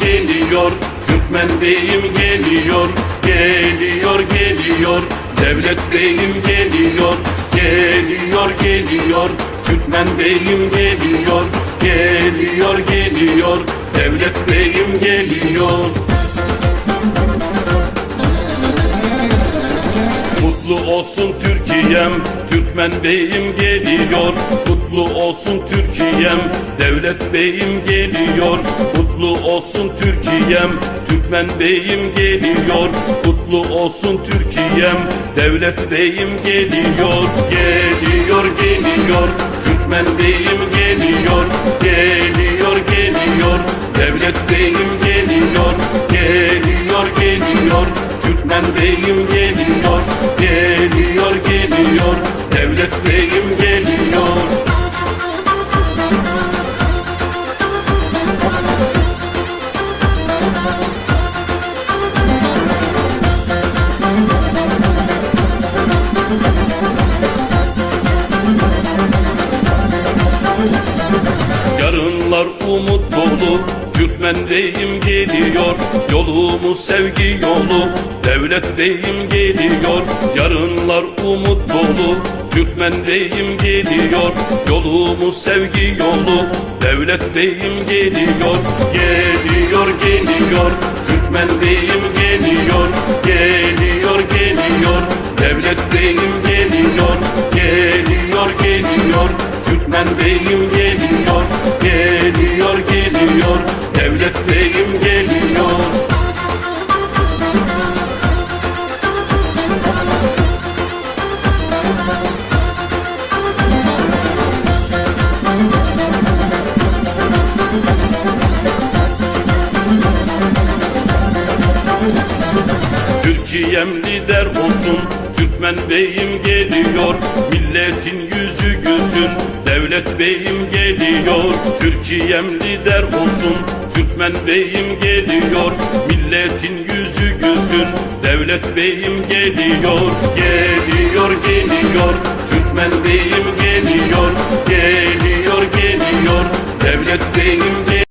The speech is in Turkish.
Geliyor Türkmen beyim geliyor Geliyor geliyor Devlet beyim geliyor Geliyor geliyor Türkmen beyim geliyor Geliyor geliyor Devlet beyim geliyor Mutlu olsun Türkiye'm, Türkmen beyim geliyor. Mutlu olsun Türkiye'm, devlet beyim geliyor. Mutlu olsun Türkiye'm, Türkmen beyim geliyor. Mutlu olsun Türkiye'm, devlet beyim geliyor. Geliyor, geliyor, Türkmen beyim geliyor. Geliyor, geliyor, devlet beyim geliyor. Geliyor, geliyor, Türkmen beyim geliyor, geliyor, geliyor, devlet beyim geliyor. Yarınlar umut dolu Türkmen beyim geliyor Yolumuz sevgi yolu Devlet beyim geliyor. Yarınlar umut dolu Türkmen beyim geliyor Yolumuz sevgi yolu Devlet beyim geliyor. Geliyor geliyor Türkmen beyim geliyor Geliyor geliyor Devlet beyim geliyor. Geliyor geliyor Türkmen beyim geliyor beyim geliyor. Türkiye'm lider olsun Türkmen beyim geliyor. Milletin yüzü gülsün Devlet beyim geliyor. Türkiye'm lider olsun Türkmen beyim geliyor Milletin yüzü gülsün. Devlet beyim geliyor Geliyor geliyor. Türkmen beyim geliyor Geliyor geliyor. Devlet beyim